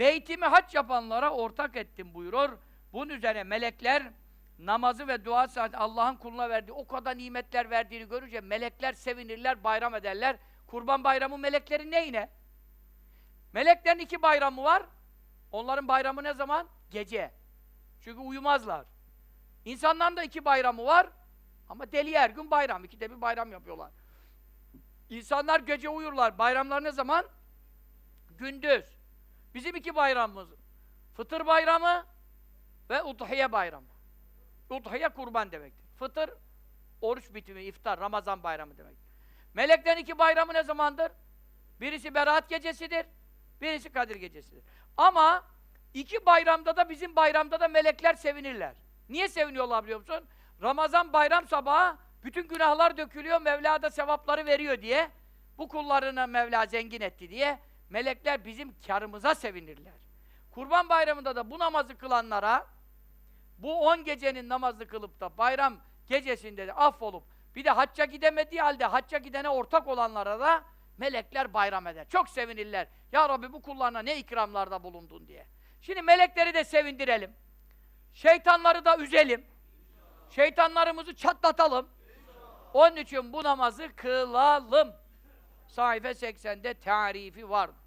Beytimi hac yapanlara ortak ettim buyurur. Bunun üzerine melekler namazı ve dua saati Allah'ın kuluna verdiği o kadar nimetler verdiğini görünce melekler sevinirler, bayram ederler. Kurban bayramı meleklerin neyine? Meleklerin iki bayramı var. Onların bayramı ne zaman? Gece. Çünkü uyumazlar. İnsanların da iki bayramı var. Ama deli her gün bayram. İkide bir bayram yapıyorlar. İnsanlar gece uyurlar. Bayramlar ne zaman? Gündüz. Bizim iki bayramımız. Fıtır bayramı ve Udhiye bayramı. Udhiye kurban demektir. Fıtır, oruç bitimi, iftar, Ramazan bayramı demek. Meleklerin iki bayramı ne zamandır? Birisi Berat gecesidir, birisi Kadir gecesidir. Ama iki bayramda da bizim bayramda da melekler sevinirler. Niye seviniyorlar biliyor musun? Ramazan bayram sabahı bütün günahlar dökülüyor, Mevla da sevapları veriyor diye. Bu kullarına Mevla zengin etti diye melekler bizim karımıza sevinirler. Kurban bayramında da bu namazı kılanlara bu on gecenin namazını kılıp da bayram gecesinde de affolup bir de hacca gidemediği halde hacca gidene ortak olanlara da melekler bayram eder. Çok sevinirler. Ya Rabbi bu kullarına ne ikramlarda bulundun diye. Şimdi melekleri de sevindirelim. Şeytanları da üzelim. Şeytanlarımızı çatlatalım. Onun için bu namazı kılalım. Sayfa 80'de tarifi vardır.